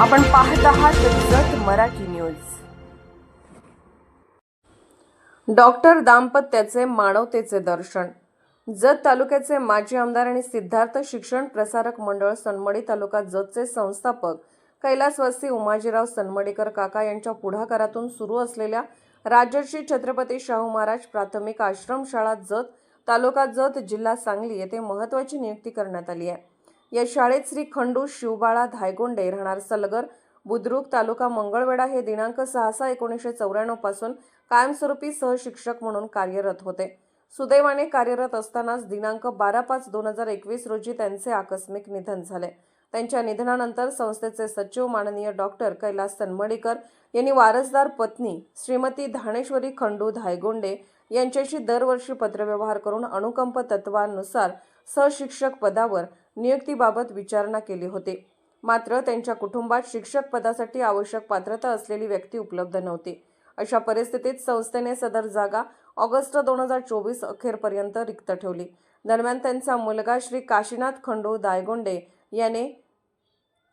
आपण पाहत आहात जत मराठी न्यूज. डॉक्टर दाम्पत्याचे मानवतेचे दर्शन. जत तालुक्याचे माजी आमदार आणि सिद्धार्थ शिक्षण प्रसारक मंडळ सनमडी तालुका जतचे संस्थापक कैलासवासी उमाजीराव सनमडीकर काका यांच्या पुढाकारातून सुरू असलेल्या राजर्षी छत्रपती शाहू महाराज प्राथमिक आश्रमशाळा जत तालुका जत जिल्हा सांगली येथे महत्वाची नियुक्ती करण्यात आली आहे. या शाळेत श्री खंडू शिवबाळा धायगोंडे राहणार सलगर. बुद्रुक तालुका मंगळवेढा हे दिनांक सहा सहा एकोणीसशे चौऱ्याण्णवपासून कायमस्वरूपी सहशिक्षक म्हणून कार्यरत होते. सुदैवाने कार्यरत असतानाच दिनांक बारा पाच दोन हजार एकवीस रोजी त्यांचे आकस्मिक निधन झाले. त्यांच्या निधनानंतर संस्थेचे सचिव माननीय डॉक्टर कैलास तन्मडीकर यांनी वारसदार पत्नी श्रीमती धाणेश्वरी खंडू धायगोंडे यांच्याशी दरवर्षी पत्रव्यवहार करून अनुकंप तत्वानुसार सहशिक्षक पदावर नियुक्तीबाबत विचारणा केली होती. मात्र त्यांच्या कुटुंबात शिक्षक पदासाठी आवश्यक पात्रता असलेली व्यक्ती उपलब्ध नव्हती. अशा परिस्थितीत संस्थेने सदर जागा ऑगस्ट दोन हजार चोवीस अखेरपर्यंत रिक्त ठेवली. दरम्यान त्यांचा मुलगा श्री काशीनाथ खंडू दायगोंडे याने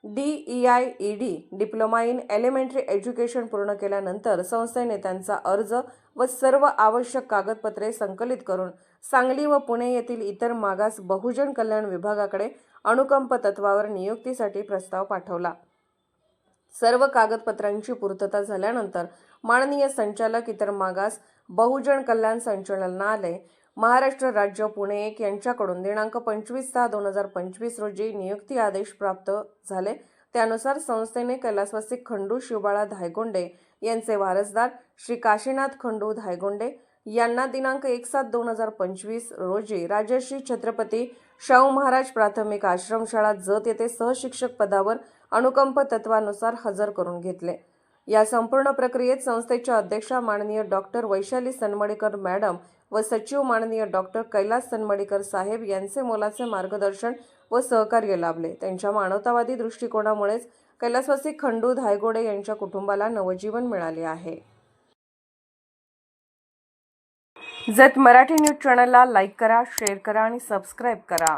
D E I E D diploma in elementary education पूर्ण केल्यानंतर संस्थेने त्यांचा अर्ज व सर्व आवश्यक कागदपत्रे संकलित करून सांगली व पुणे येथील इतर मागास बहुजन कल्याण विभागाकडे अनुकंप तत्वावर नियुक्तीसाठी प्रस्ताव पाठवला. सर्व कागदपत्रांची पूर्तता झाल्यानंतर माननीय संचालक इतर मागास बहुजन कल्याण संचालनालय महाराष्ट्र राज्य पुणे एक यांच्याकडून दिनांक पंचवीस सहा दोन हजार पंचवीस रोजी नियुक्ती आदेश प्राप्त झाले. त्यानुसार संस्थेने कैलासवासी खंडू शिवबाळा धायगोंडे यांचे वारसदार श्री काशीनाथ खंडू धायगोंडे यांना दिनांक एक सात दोन हजार पंचवीस रोजी राजश्री छत्रपती शाहू महाराज प्राथमिक आश्रमशाळा जत येथे सहशिक्षक पदावर अनुकंप तत्वानुसार हजर करून घेतले. या संपूर्ण प्रक्रियेत संस्थेच्या अध्यक्षा माननीय डॉक्टर वैशाली सनमडीकर मॅडम व सचिव माननीय डॉक्टर कैलास सनमडीकर साहेब यांचे मोलाचे मार्गदर्शन व सहकार्य लाभले. त्यांच्या मानवतावादी दृष्टिकोनामुळेच कैलासवासी खंडू धायगोडे यांच्या कुटुंबाला नवजीवन मिळाले आहे. जत मराठी न्यूज चॅनलला लाईक करा शेअर करा आणि सबस्क्राईब करा.